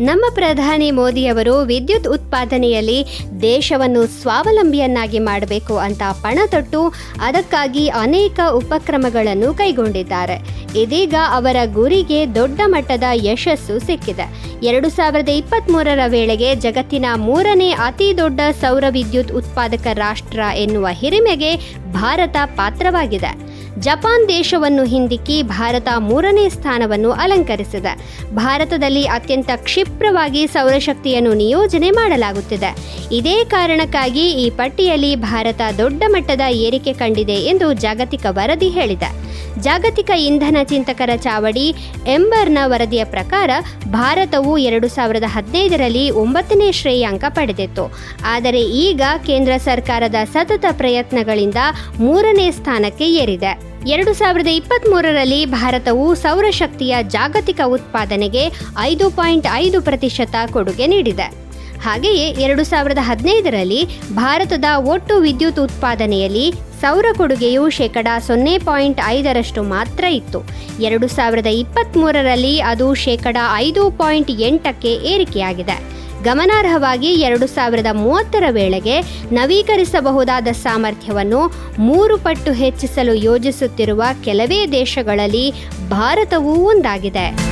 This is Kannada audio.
ನಮ್ಮ ಪ್ರಧಾನಿ ಮೋದಿಯವರು ವಿದ್ಯುತ್ ಉತ್ಪಾದನೆಯಲ್ಲಿ ದೇಶವನ್ನು ಸ್ವಾವಲಂಬಿಯನ್ನಾಗಿ ಮಾಡಬೇಕು ಅಂತ ಪಣ ತೊಟ್ಟು ಅದಕ್ಕಾಗಿ ಅನೇಕ ಉಪಕ್ರಮಗಳನ್ನು ಕೈಗೊಂಡಿದ್ದಾರೆ. ಇದೀಗ ಅವರ ಗುರಿಗೆ ದೊಡ್ಡ ಮಟ್ಟದ ಯಶಸ್ಸು ಸಿಕ್ಕಿದೆ. ಎರಡು ಸಾವಿರದ ಇಪ್ಪತ್ತ್ಮೂರರ ವೇಳೆಗೆ ಜಗತ್ತಿನ ಮೂರನೇ ಅತಿ ದೊಡ್ಡ ಸೌರ ವಿದ್ಯುತ್ ಉತ್ಪಾದಕ ರಾಷ್ಟ್ರ ಎನ್ನುವ ಹಿರಿಮೆಗೆ ಭಾರತ ಪಾತ್ರವಾಗಿದೆ. ಜಪಾನ್ ದೇಶವನ್ನು ಹಿಂದಿಕ್ಕಿ ಭಾರತ ಮೂರನೇ ಸ್ಥಾನವನ್ನು ಅಲಂಕರಿಸಿದೆ. ಭಾರತದಲ್ಲಿ ಅತ್ಯಂತ ಕ್ಷಿಪ್ರವಾಗಿ ಸೌರಶಕ್ತಿಯನ್ನು ನಿಯೋಜನೆ ಮಾಡಲಾಗುತ್ತಿದೆ. ಇದೇ ಕಾರಣಕ್ಕಾಗಿ ಈ ಪಟ್ಟಿಯಲ್ಲಿ ಭಾರತ ದೊಡ್ಡ ಮಟ್ಟದ ಏರಿಕೆ ಕಂಡಿದೆ ಎಂದು ಜಾಗತಿಕ ವರದಿ ಹೇಳಿದೆ. ಜಾಗತಿಕ ಇಂಧನ ಚಿಂತಕರ ಚಾವಡಿ ಎಂಬರ್ನ ವರದಿಯ ಪ್ರಕಾರ ಭಾರತವು ಎರಡು ಸಾವಿರದ ಹದಿನೈದರಲ್ಲಿ ಒಂಬತ್ತನೇ ಶ್ರೇಯಾಂಕ ಪಡೆದಿತ್ತು. ಆದರೆ ಈಗ ಕೇಂದ್ರ ಸರ್ಕಾರದ ಸತತ ಪ್ರಯತ್ನಗಳಿಂದ ಮೂರನೇ ಸ್ಥಾನಕ್ಕೆ ಏರಿದೆ. ಎರಡು ಸಾವಿರದ ಇಪ್ಪತ್ತ್ಮೂರರಲ್ಲಿ ಭಾರತವು ಸೌರಶಕ್ತಿಯ ಜಾಗತಿಕ ಉತ್ಪಾದನೆಗೆ ಐದು ಪಾಯಿಂಟ್ ಐದು ಪ್ರತಿಶತ ಕೊಡುಗೆ ನೀಡಿದೆ. ಹಾಗೆಯೇ ಎರಡು ಸಾವಿರದ ಹದಿನೈದರಲ್ಲಿ ಭಾರತದ ಒಟ್ಟು ವಿದ್ಯುತ್ ಉತ್ಪಾದನೆಯಲ್ಲಿ ಸೌರ ಕೊಡುಗೆಯು ಶೇಕಡ ಸೊನ್ನೆ ಪಾಯಿಂಟ್ ಐದರಷ್ಟು ಮಾತ್ರ ಇತ್ತು. ಎರಡು ಸಾವಿರದ ಇಪ್ಪತ್ತ್ಮೂರರಲ್ಲಿ ಅದು ಶೇಕಡ ಐದು ಪಾಯಿಂಟ್ ಎಂಟಕ್ಕೆ ಏರಿಕೆಯಾಗಿದೆ. ಗಮನಾರ್ಹವಾಗಿ ಎರಡು ಸಾವಿರದ ಮೂವತ್ತರ ವೇಳೆಗೆ ನವೀಕರಿಸಬಹುದಾದ ಸಾಮರ್ಥ್ಯವನ್ನು ಮೂರು ಪಟ್ಟು ಹೆಚ್ಚಿಸಲು ಯೋಜಿಸುತ್ತಿರುವ ಕೆಲವೇ ದೇಶಗಳಲ್ಲಿ ಭಾರತವೂ ಒಂದಾಗಿದೆ.